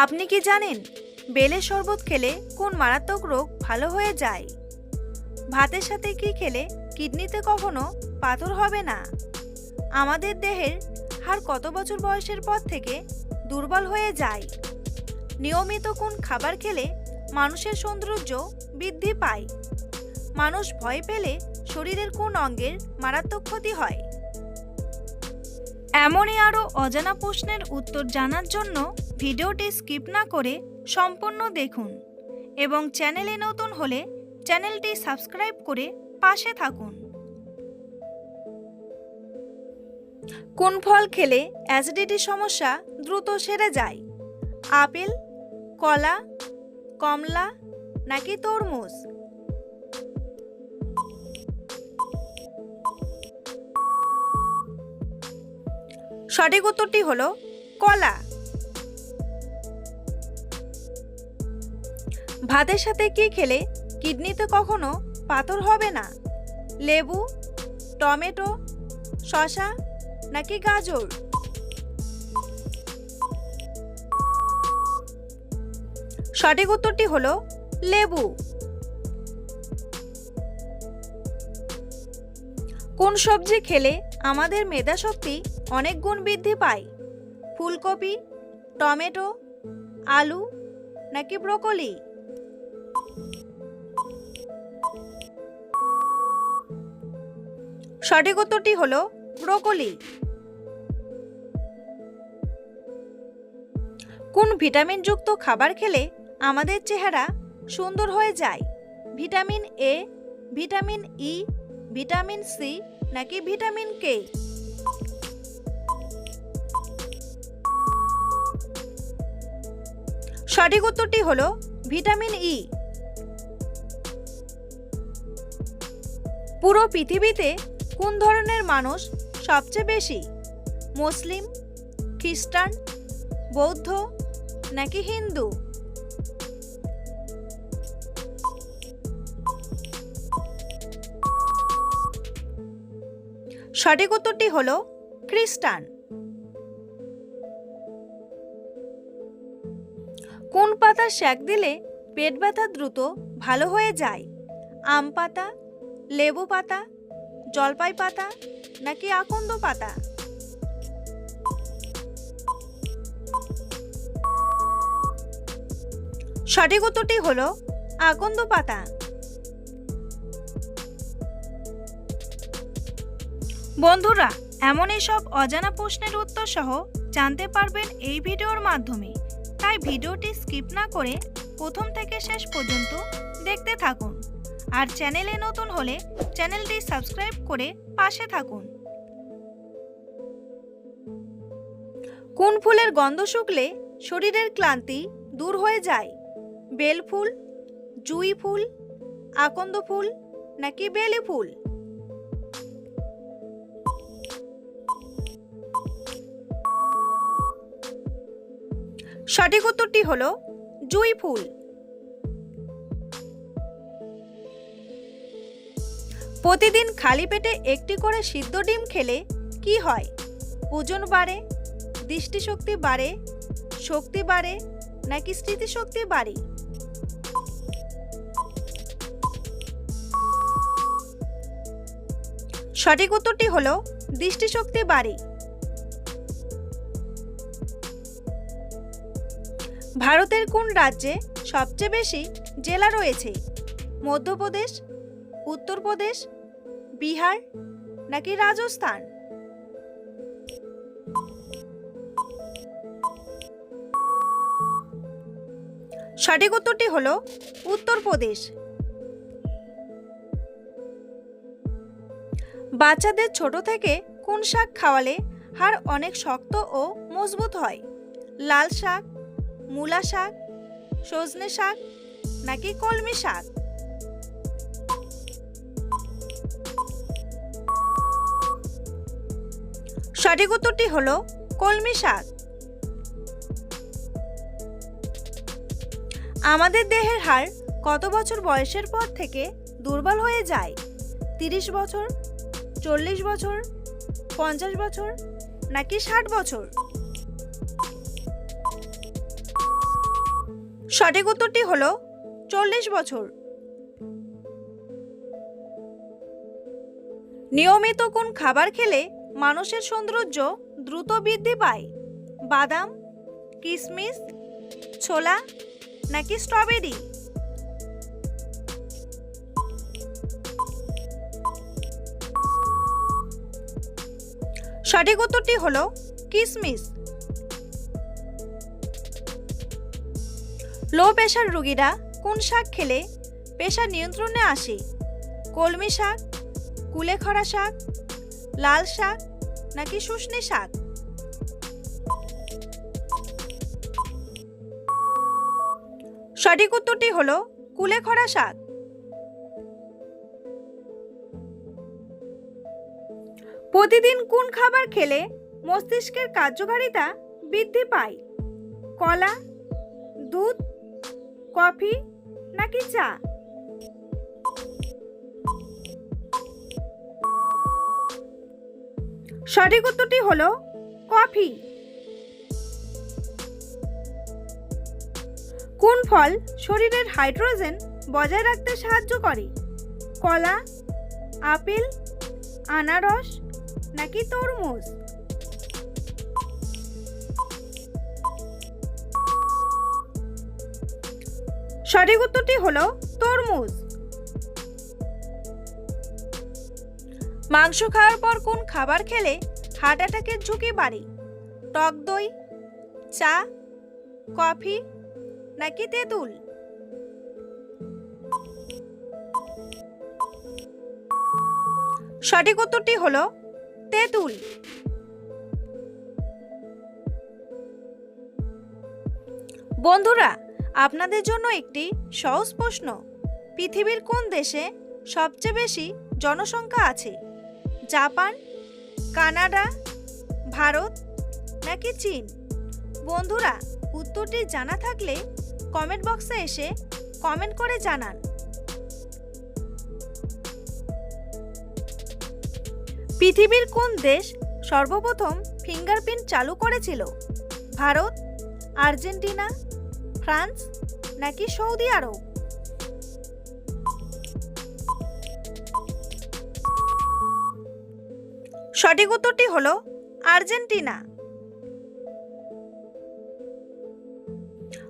আপনি কি জানেন বেলের শরবত খেলে কোন মারাত্মক রোগ ভালো হয়ে যায়? ভাতের সাথে কি খেলে কিডনিতে কখনো পাথর হবে না? আমাদের দেহের হাড় কত বছর বয়সের পর থেকে দুর্বল হয়ে যায়? নিয়মিত কোন খাবার খেলে মানুষের সৌন্দর্য বৃদ্ধি পায়? মানুষ ভয় পেলে শরীরের কোন অঙ্গের মারাত্মক ক্ষতি হয়? এমনই আরও অজানা প্রশ্নের উত্তর জানার জন্য ভিডিওটি স্কিপ না করে সম্পূর্ণ দেখুন এবং চ্যানেলে নতুন হলে চ্যানেলটি সাবস্ক্রাইব করে পাশে থাকুন। কোন ফল খেলে অ্যাসিডিটি সমস্যা দ্রুত সেরে যায়? আপেল, কলা, কমলা নাকি তরমুজ? সঠিক উত্তরটি হলো কলা। ভাতের সাথে কি খেলে? কিডনিতে কখনো পাথর হবে না। লেবু, টমেটো, শসা নাকি গাজর? সঠিক উত্তরটি হলো লেবু। কোন সবজি খেলে আমাদের মেধাশক্তি অনেক গুণ বৃদ্ধি পায়? ফুলকপি, টমেটো, আলু নাকি ব্রোকলি? সঠিক উত্তরটি হলো ব্রোকলি। কোন ভিটামিনযুক্ত খাবার খেলে আমাদের চেহারা সুন্দর হয়ে যায়? Vitamin A, vitamin E, vitamin C নাকি ভিটামিন কে? সঠিক উত্তরটি হলো ভিটামিন ই। পুরো পৃথিবীতে কোন ধরনের মানুষ সবচেয়ে বেশি? মুসলিম, খ্রিস্টান, বৌদ্ধ নাকি হিন্দু? সঠিক উত্তরটি হলো খ্রিস্টান। কোন পাতা শ্যাক দিলে পেট ব্যথা দ্রুত ভালো হয়ে যায়? আম পাতা, লেবু পাতা জলপাই পাতা নাকি আকন্দ পাতা? সঠিক উত্তরটি হল আকন্দ পাতা। বন্ধুরা এমনই সব অজানা প্রশ্নের উত্তর সহ জানতে পারবেন এই ভিডিওর মাধ্যমে। তাই ভিডিওটি স্কিপ না করে প্রথম থেকে শেষ পর্যন্ত দেখতে থাকুন। আর চ্যানেলে নতুন হলে চ্যানেলটি সাবস্ক্রাইব করে পাশে থাকুন। কোন ফুলের গন্ধ শুকলে শরীরের ক্লান্তি দূর হয়ে যায়? বেল ফুল, জুই ফুল, আকন্দ ফুল নাকি বেলি ফুল? সঠিক উত্তরটি হলো জুই ফুল। প্রতিদিন খালি পেটে একটি করে সিদ্ধ ডিম খেলে কি হয়? ওজন বাড়ে, দৃষ্টিশক্তি বাড়ে, শক্তি বাড়ে নাকি স্মৃতিশক্তি বাড়ে? সঠিক উত্তরটি হলো দৃষ্টিশক্তি বাড়ে। ভারতের কোন রাজ্যে সবচেয়ে বেশি জেলা রয়েছে? মধ্যপ্রদেশ উত্তরপ্রদেশ বিহার নাকি রাজস্থান? সঠিক উত্তরটি হল উত্তরপ্রদেশ বাচ্চাদের ছোট থেকে কোন শাক খাওয়ালে হাড় অনেক শক্ত ও মজবুত হয়? লাল শাক, মূলা শাক, সজনে শাক নাকি কলমি শাক? সঠিক উত্তরটি হল কলমি শাক। আমাদের দেহের হার কত বছর বয়সের পর থেকে দুর্বল হয়ে যায়? তিরিশ বছর, চল্লিশ বছর, পঞ্চাশ বছর, নাকি ষাট বছর? সঠিক উত্তরটি হল চল্লিশ বছর। নিয়মিত কোন খাবার খেলে মানুষের সৌন্দর্য দ্রুত বৃদ্ধি পায়। বাদাম কিশমিশ ছোলা নাকি স্ট্রবেরি? সঠিক উত্তরটি হলো কিশমিশ লো প্রেশার রোগীরা কোন শাক খেলে প্রেশার নিয়ন্ত্রণে আসে? কলমি শাক কুলেখড়া শাক লাল শাক নাকি শুশনি শাক? সঠিক উত্তরটি হলো কুলেখড়া শাক। প্রতিদিন কোন খাবার খেলে মস্তিষ্কের কার্যকারিতা বৃদ্ধি পায়? কলা, দুধ, কফি নাকি চা? সঠিক উত্তরটি হলো কফি। কোন ফল শরীরের হাইড্রোজেন বজায় রাখতে সাহায্য করে? কলা, আপেল, আনারস নাকি তরমুজ? সঠিক উত্তরটি হলো তরমুজ। মাংস খাওয়ার পর কোন খাবার খেলে হার্ট অ্যাটাকের ঝুঁকি বাড়ে? টক দই, চা, কফি নাকি তেঁতুল? সঠিক উত্তরটি হলো তেঁতুল। বন্ধুরা, আপনাদের জন্য একটি সহজ প্রশ্ন। পৃথিবীর কোন দেশে সবচেয়ে বেশি জনসংখ্যা আছে? জাপান, কানাডা, ভারত, নাকি চীন? বন্ধুরা, উত্তরটি জানা থাকলে কমেন্ট বক্সে এসে কমেন্ট করে জানান। পৃথিবীর কোন দেশ সর্বপ্রথম ফিঙ্গারপ্রিন্ট চালু করেছিল? ভারত, আর্জেন্টিনা, ফ্রান্স, নাকি সৌদি আরব? সঠিক উত্তরটি হল আর্জেন্টিনা।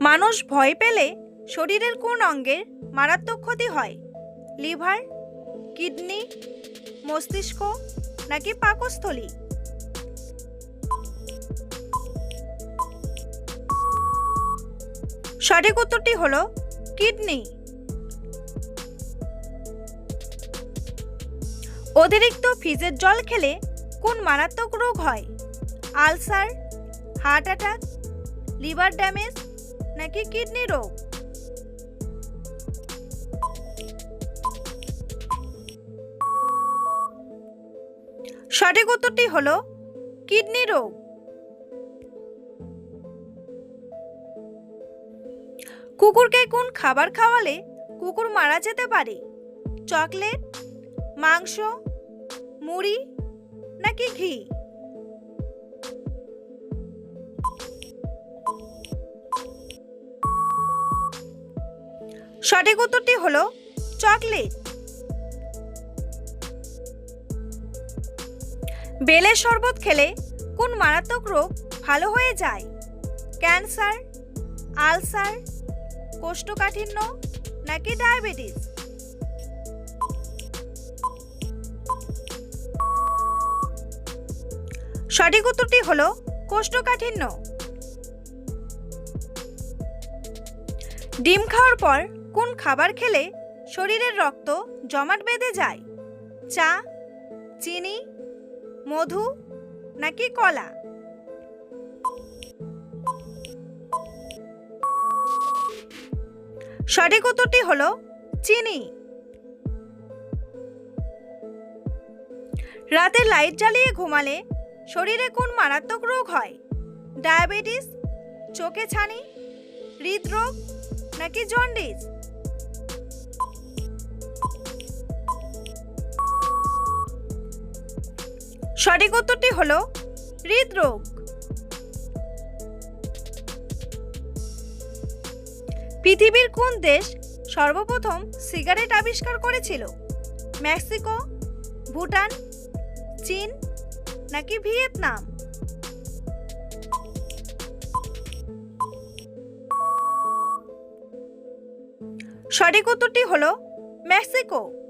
মানুষ ভয় পেলে শরীরের কোন অঙ্গের মারাত্মক ক্ষতি হয়? লিভার, কিডনি, মস্তিষ্ক নাকি পাকস্থলী? সঠিক উত্তরটি হল কিডনি। অতিরিক্ত ফ্রিজের জল খেলে কোন মারাত্মক রোগ হয়? Ulcer, heart attack, liver damage, নাকি কিডনি রোগ? সঠিক উত্তরটি হলো কিডনি রোগ। কুকুরকে কোন খাবার খাওয়ালে কুকুর মারা যেতে পারে? চকলেট, মাংস, মুড়ি নাকি ঘি। সঠিক উত্তরটি হলো চকলেট। বেলের শরবত খেলে কোন মারাত্মক রোগ ভালো হয়ে যায়? ক্যান্সার, আলসার, কোষ্ঠকাঠিন্য নাকি ডায়াবেটিস? সঠিক উত্তরটি হল কোষ্ঠকাঠিন্য। ডিম খাওয়ার পর কোন খাবার খেলে শরীরের রক্ত জমাট বেঁধে যায়? চা, চিনি, মধু নাকি কলা? সঠিক উত্তরটি হলো চিনি। রাতে লাইট জ্বালিয়ে ঘুমালে শরীরে কোন মারাত্মক রোগ হয়? ডায়াবেটিস, চোখে ছানি, হৃদরোগ নাকি জন্ডিস? সঠিক উত্তরটি হলো হৃদরোগ। পৃথিবীর কোন দেশ সর্বপ্রথম সিগারেট আবিষ্কার করেছিল? মেক্সিকো, ভুটান, চীন নাকি ভিয়েতনাম? সঠিক উত্তরটি হলো মেক্সিকো।